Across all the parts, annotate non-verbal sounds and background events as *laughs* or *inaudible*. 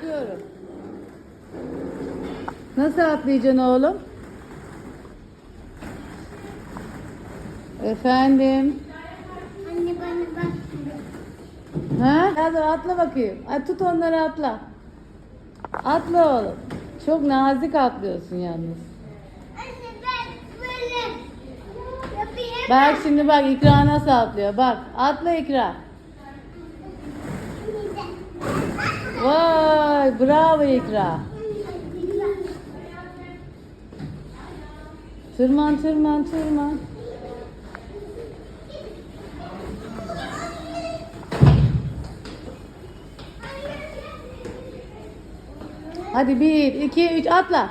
Bakıyorum. Nasıl atlayacaksın oğlum? Efendim? Anne bana bak. Ha? Hadi atla bakayım. Hadi tut onları atla. Atla oğlum. Çok nazik atlıyorsun yalnız. Anne ben böyle yapayım. Bak şimdi bak İkra nasıl atlıyor. Bak atla İkra. Vay bravo İkra. Tırman tırman tırman. Hadi bir, iki, üç atla. *laughs*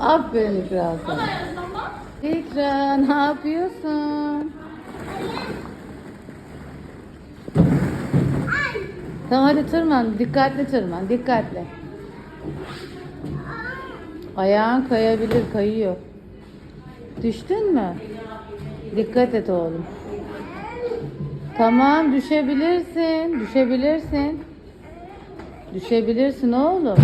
Aferin İkra sana. İkra ne yapıyorsun? Tamam hadi tırman. Dikkatli tırman. Dikkatli. Ayağın kayabilir. Kayıyor. Düştün mü? Dikkat et oğlum. Tamam düşebilirsin. Düşebilirsin. Düşebilirsin oğlum.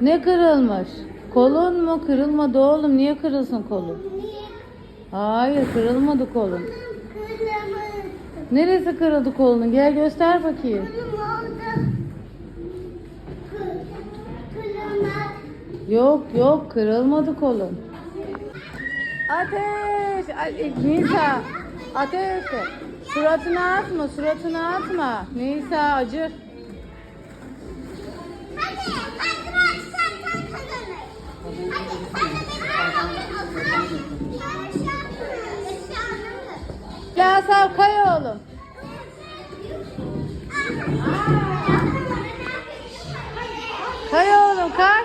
Ne kırılmış? Kolun mu? Kırılmadı oğlum. Niye kırılsın kolun? Hayır kırılmadı kolun. Neresi kırıldı kolunun? Gel göster bakayım. Yok yok kırılmadı kolun. Ateş! Ay, Nisa ateş! Suratına atma suratına atma. Nisa acır. Hadi, hadi sen kazanır. Hadi, Lasal kay oğlum. Kay oğlum kay.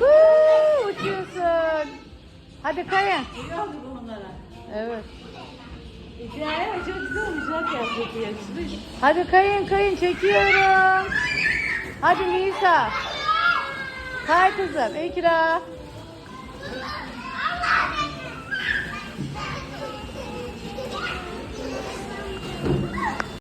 Huu, uçuyorsun. Hadi kayın. Evet. Hadi kayın kayın çekiyorum. Hadi Nisa. Kay kızım. Allah